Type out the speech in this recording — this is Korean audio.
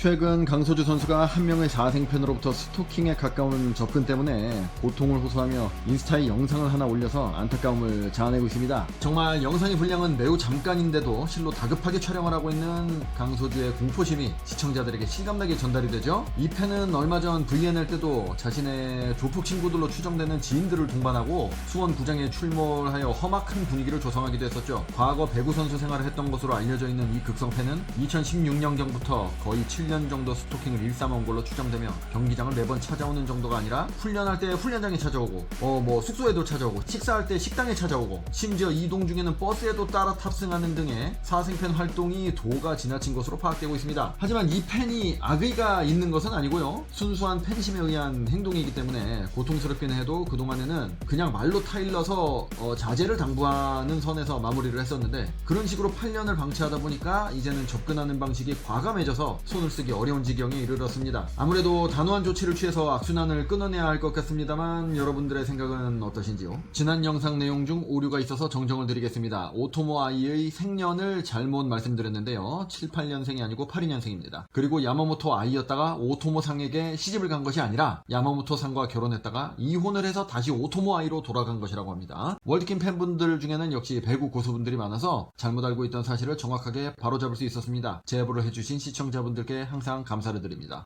최근 강서주 선수가 한 명의 자생팬으로부터 스토킹에 가까운 접근 때문에 고통을 호소하며 인스타에 영상을 하나 올려서 안타까움을 자아내고 있습니다. 정말 영상의 분량은 매우 잠깐인데도 실로 다급하게 촬영을 하고 있는 강서주의 공포심이 시청자들에게 실감나게 전달이 되죠. 이 팬은 얼마 전 VNL 때도 자신의 조폭 친구들로 추정되는 지인들을 동반하고 수원 구장에 출몰하여 험악한 분위기를 조성하기도 했었죠. 과거 배구 선수 생활을 했던 것으로 알려져 있는 이 극성 팬은 2016년경부터 거의 7년 정도 스토킹을 일삼아온 걸로 추정되며 경기장을 매번 찾아오는 정도가 아니라 훈련할 때 훈련장에 찾아오고 어 뭐 숙소에도 찾아오고 식사할 때 식당에 찾아오고 심지어 이동 중에는 버스에도 따라 탑승하는 등의 사생팬 활동이 도가 지나친 것으로 파악되고 있습니다. 하지만 이 팬이 악의가 있는 것은 아니고요. 순수한 팬심에 의한 행동이기 때문에 고통스럽긴 해도 그동안에는 그냥 말로 타일러서 어, 자제를 당부하는 선에서 마무리를 했었는데 그런 식으로 8년을 방치하다 보니까 이제는 접근하는 방식이 과감해져서 손을 쓰기 어려운 지경에 이르렀습니다. 아무래도 단호한 조치를 취해서 악순환을 끊어내야 할 것 같습니다만 여러분들의 생각은 어떠신지요? 지난 영상 내용 중 오류가 있어서 정정을 드리겠습니다. 오토모 아이의 생년을 잘못 말씀드렸는데요. 7, 8년생이 아니고 82년생입니다. 그리고 야마모토 아이였다가 오토모 상에게 시집을 간 것이 아니라 야마모토 상과 결혼했다가 이혼을 해서 다시 오토모 아이로 돌아간 것이라고 합니다. 월드킴 팬분들 중에는 역시 배구 고수분들이 많아서 잘못 알고 있던 사실을 정확하게 바로잡을 수 있었습니다. 제보를 해주신 시청자분들께 항상 감사를 드립니다.